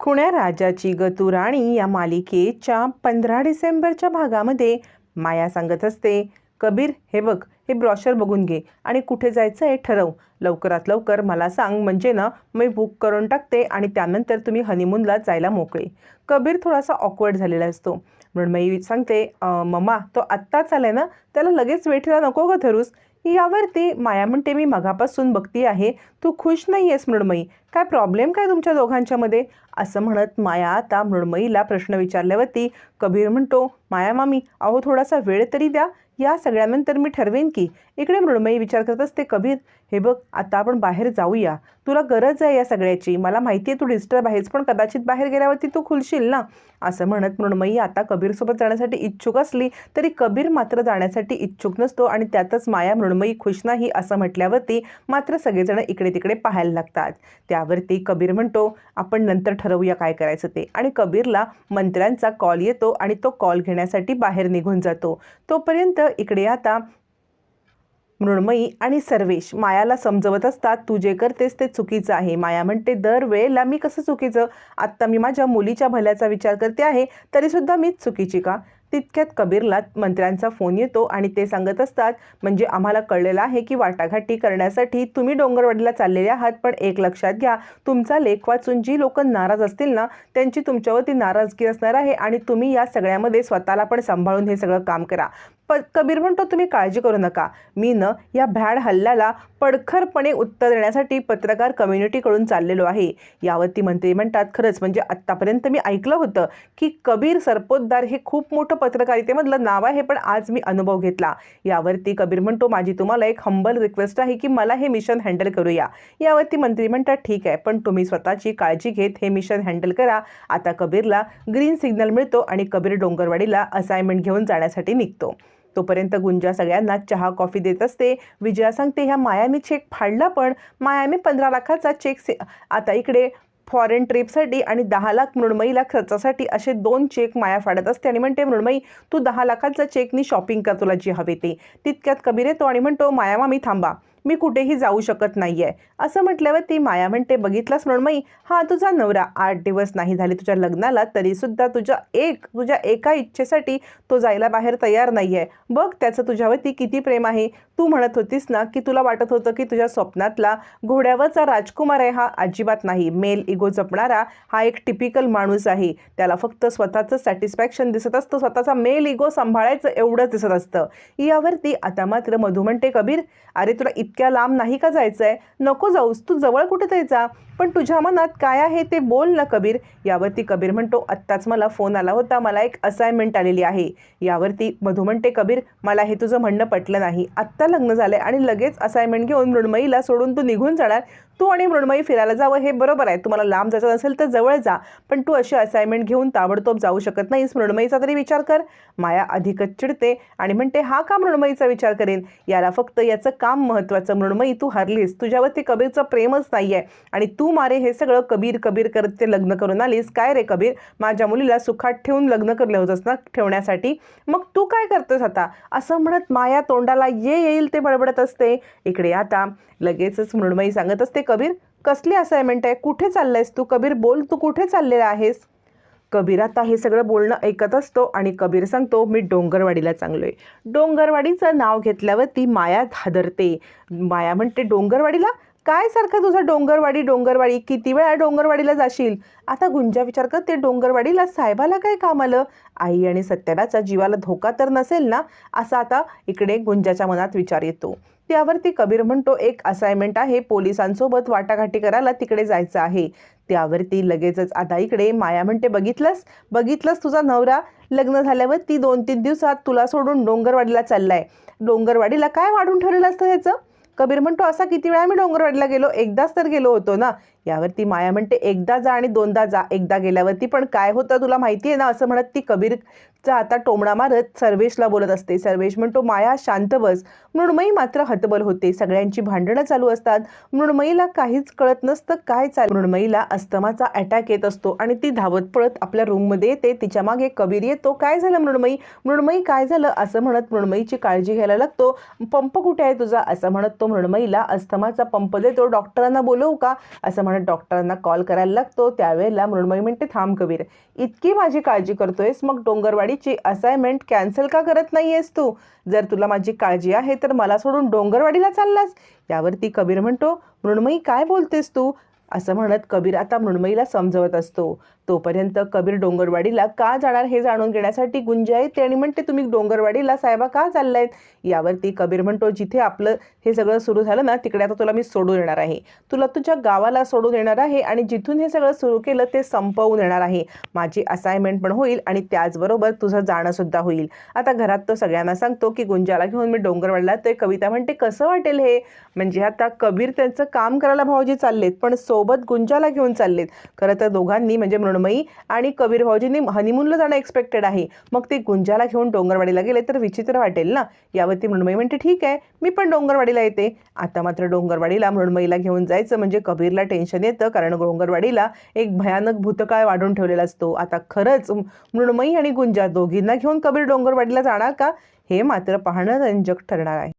खुण्या राजाची गतू राणी या मालिकेच्या पंधरा डिसेंबरच्या भागामध्ये माया सांगत असते कबीर हे बघ हे ब्रॉशर बघून घे आणि कुठे जायचं आहे ठरव. लवकरात लवकर मला सांग म्हणजे ना मी बुक करून टाकते आणि त्यानंतर तुम्ही हनीमूनला जायला मोकळे. कबीर थोडासा ऑकवर्ड झालेला असतो. म्हणून मी सांगते मम्मा तो आत्ताच आलाय ना त्याला लगेच वेठीला नको ग धरूस. यावरती माया म्हणते मी मगापासून बघती आहे तू खुश नाही आहेस मृण्मयी काय प्रॉब्लेम काय तुमच्या दोघांच्यामध्ये असं म्हणत माया आता मृण्मयीला प्रश्न विचारल्यावरती कबीर म्हणतो माया मामी अहो थोडासा वेळ तरी द्या. या सगळ्यानंतर मी ठरवेन की. इकडे मृण्मयी विचार करत असते कबीर हे बघ आता आपण बाहेर जाऊया. तुला गरज आहे या सगळ्याची. मला माहिती आहे तू डिस्टर्ब आहेस पण कदाचित बाहेर गेल्यावरती तू खुलशील ना? असं म्हणत मृण्मयी आता कबीरसोबत जाण्यासाठी इच्छुक असली तरी कबीर मात्र जाण्यासाठी इच्छुक नसतो आणि त्यातच माया मृण्मयी खुश नाही असं म्हटल्यावरती मात्र सगळेजण इकडे तिकडे पाहायला लागतात. त्यावरती कबीर म्हणतो आपण नंतर ठरवूया काय करायचं ते. आणि कबीरला मंत्र्यांचा कॉल येतो आणि तो कॉल घेण्यासाठी बाहेर निघून जातो. तोपर्यंत इकडे आता मृण्मयी आणि सर्वेश मायाला समजवत असतात तू जे करतेस ते चुकीचं आहे. माया म्हणते दरवेळेला मी कसं चुकीचं? आत्ता मी माझ्या मुलीच्या भल्याचा विचार करते आहे तरीसुद्धा मीच चुकीची का? तितक्यात कबीरला मंत्र्यांचा फोन येतो आणि ते सांगत असतात म्हणजे आम्हाला कळलेलं आहे की वाटाघाटी करण्यासाठी तुम्ही डोंगरवाडीला चाललेले आहात पण एक लक्षात घ्या तुमचा लेख वाचून जी लोक नाराज असतील ना त्यांची तुमच्यावरती नाराजगी असणार आहे आणि तुम्ही या सगळ्यामध्ये स्वतःला पण सांभाळून हे सगळं काम करा. प कबीर म्हणतो तुम्ही काळजी करू नका. मी न या भ्याड हल्ल्याला पडखरपणे उत्तर देण्यासाठी पत्रकार कम्युनिटीकडून चाललेलो आहे. यावरती मंत्री म्हणतात खरंच म्हणजे आत्तापर्यंत मी ऐकलं होतं की कबीर सरपोतदार हे खूप मोठं पत्रकारितेमधलं नाव आहे पण आज मी अनुभव घेतला. यावरती कबीर म्हणतो माझी तुम्हाला एक हंबल रिक्वेस्ट आहे की मला हे मिशन हँडल करूया. यावरती मंत्री म्हणतात ठीक आहे पण तुम्ही स्वतःची काळजी घेत हे मिशन हँडल करा. आता कबीरला ग्रीन सिग्नल मिळतो आणि कबीर डोंगरवाडीला असाइनमेंट घेऊन जाण्यासाठी निघतो. तोपर्यंत गुंजा सगळ्यांना चहा कॉफी देत असते. विजया सांगते ह्या मायामी चेक फाडला पण मायामी पंधरा लाखाचा चेक से आता इकडे फॉरेन ट्रिपसाठी आणि दहा लाख मृण्मयीला खर्चासाठी असे दोन चेक माया फाडत असते. आणि म्हणते मृण्मयी तू दहा लाखाचा चेकनी शॉपिंग कर तुला जी हवे ते. तितक्यात कबीर येतो आणि म्हणतो मायामा मी थांबा. मी कुठेही जाऊ शकत नाही आहे असं म्हटल्यावर ती माया म्हणते बघितलास मृण्मयी? हा तुझा नवरा. आठ दिवस नाही झाले तुझ्या लग्नाला तरीसुद्धा तुझ्या एक तुझ्या एका इच्छेसाठी तो जायला बाहेर तयार नाही आहे बघ त्याचं तुझ्यावरती किती प्रेम आहे. तू म्हणत होतीस ना की तुला वाटत होतं की तुझ्या स्वप्नातला घोड्यावरचा राजकुमार आहे हा अजिबात नाही. मेल इगो जपणारा हा एक टिपिकल माणूस आहे. त्याला फक्त स्वतःचं सॅटिस्फॅक्शन दिसत असतं. स्वतःचा मेल इगो सांभाळायचं एवढंच दिसत असतं. यावरती आता मात्र मधु म्हणते कबीर अरे तुला इतक्या लांब नाही का जायचं आहे नको जाऊस तू जवळ कुठे जायचा जा. पण तुझ्या मनात काय आहे ते बोल ना कबीर. यावरती कबीर म्हणतो आत्ताच मला फोन आला होता. मला एक असाइनमेंट आलेली आहे. यावरती मधू म्हणते कबीर मला हे तुझं म्हणणं पटलं नाही. आत्ता लग्न झालं आहे आणि लगेच असाइनमेंट घेऊन मृण्मयीला सोडून तू निघून जाणार. तू आणि मृण्मयी फिरायला जावं हे बरोबर आहे. तुम्हाला लांब जायचं असेल तर जवळ जा पण तू अशी असाइनमेंट घेऊन ताबडतोब जाऊ शकत नाहीस. मृण्मयीचा तरी विचार कर. माया अधिकच चिडते आणि म्हणते हा का मृण्मयीचा विचार करेन? याला फक्त याचं काम महत्त्वाचं. मृण्मयी तू हरलीस. तुझ्यावरती कबीरचं प्रेमच नाही आहे आणि तू मारे हे सगळं कबीर कबीर करत ते लग्न करून आलीस. काय रे कबीर? माझ्या मुलीला सुखात ठेवून लग्न करले होतंस ना ठेवण्यासाठी? मग तू काय करतोस आता? असं म्हणत माया तोंडाला ये येईल ते बडबडत असते. इकडे आता लगेचच मृण्मयी सांगत असते कबीर कसली असाइनमेंट आहे? कुठे चाललायस तू? कबीर बोल तू कुठे चाललेला आहेस? कबीर आता हे सगळं बोलणं ऐकत असतो आणि कबीर सांगतो मी डोंगरवाडीला चांगलो आहे डोंगरवाडीचं नाव घेतल्यावर ती माया हादरते. माया म्हणते डोंगरवाडीला? काय सारखं तुझं डोंगरवाडी डोंगरवाडी? किती वेळा डोंगरवाडीला जाशील? आता गुंजा विचार कर ते डोंगरवाडीला साहेबाला काय काम आलं? आई आणि सत्याराच्या जीवाला धोका तर नसेल ना? असा आता इकडे गुंजाच्या मनात विचार येतो. त्यावरती कबीर म्हणतो एक असाइनमेंट आहे पोलिसांसोबत वाटाघाटी करायला तिकडे जायचं आहे. त्यावरती लगेचच आता इकडे माया म्हणते बघितलंस? बघितलंस तुझा नवरा? लग्न झाल्यावर ती दोन तीन दिवसात तुला सोडून डोंगरवाडीला चाललाय. डोंगरवाडीला काय वाढून ठरलेलं असतं ह्याचं? कबीर म्हणतो असा किती वेळा मी डोंगरवाडीला गेलो? एकदाच तर गेलो होतो ना. यावरती माया म्हणते एकदा जा आणि दोनदा जा. एकदा गेल्यावरती पण काय होतं तुला माहिती आहे ना? असं म्हणत ती कबीरचा आता टोमणा मारत सर्वेशला बोलत असते. सर्वेश म्हणतो माया शांत बस. मृण्मयी मात्र हतबल होते. सगळ्यांची भांडणं चालू असतात. मृण्मयीला काहीच कळत नसतं काय चाल. मृण्मयीला अस्तमाचा अटॅक येत असतो आणि ती धावत पळत आपल्या रूममध्ये येते. तिच्यामागे कबीर येतो. काय झालं मृण्मयी? मृण्मयी काय झालं? असं म्हणत मृण्मयीची काळजी घ्यायला लागतो. पंप कुठे आहे तुझा? असं म्हणत तो मृण्मयीला अस्थमाचा पंप देतो. डॉक्टरांना बोलवू का? असं म्हणत डॉक्टरांना कॉल करायला लागतो त्यावेळेला मृण्मयी म्हणते थांब कबीर इतकी माझी काळजी करतोयस मग डोंगरवाडीची असाइनमेंट कॅन्सल का करत नाही आहेस तू? जर तुला माझी काळजी आहे तर मला सोडून डोंगरवाडीला चाललास. यावरती कबीर म्हणतो मृण्मयी काय बोलतेस तू? असं म्हणत कबीर आता मृण्मयीला समजवत असतो. तोपर्यंत कबीर डोंगरवाडीला का जाणार हे जाणून घेण्यासाठी गुंजा येते आणि म्हणते तुम्ही डोंगरवाडीला साहेबा का चाललायत? यावरती कबीर म्हणतो जिथे आपलं हे सगळं सुरू झालं ना तिकडे आता तुला मी सोडून येणार आहे. तुला तुझ्या गावाला सोडून येणार आहे आणि जिथून हे सगळं सुरू केलं ते संपवून येणार आहे. माझी असाइनमेंट पण होईल आणि त्याचबरोबर तुझं जाणंसुद्धा होईल. आता घरात तो सगळ्यांना सांगतो की गुंजाला घेऊन मी डोंगरवाडीला ते कविता म्हणते कसं वाटेल हे? म्हणजे आता कबीर त्यांचं काम करायला भाऊजी चाललेत पण सोबत गुंजाला घेऊन चाललेत. खरं तर दोघांनी म्हणजे तन्मयी आणि कबीर भाऊजींनी हनीमूनला जाणं एक्सपेक्टेड आहे. मग ते गुंजाला घेऊन डोंगरवाडीला गेले तर विचित्र वाटेल ना? यावरती मृण्मयी म्हणते ठीक आहे मी पण डोंगरवाडीला येते. आता मात्र डोंगरवाडीला मृण्मयीला घेऊन जायचं म्हणजे कबीरला टेन्शन येतं कारण डोंगरवाडीला एक भयानक भूतकाळ वाढून ठेवलेला असतो. आता खरंच मृण्मयी आणि गुंजा दोघींना घेऊन कबीर डोंगरवाडीला जाणार का? हे मात्र पाहणं रंजक ठरणार आहे.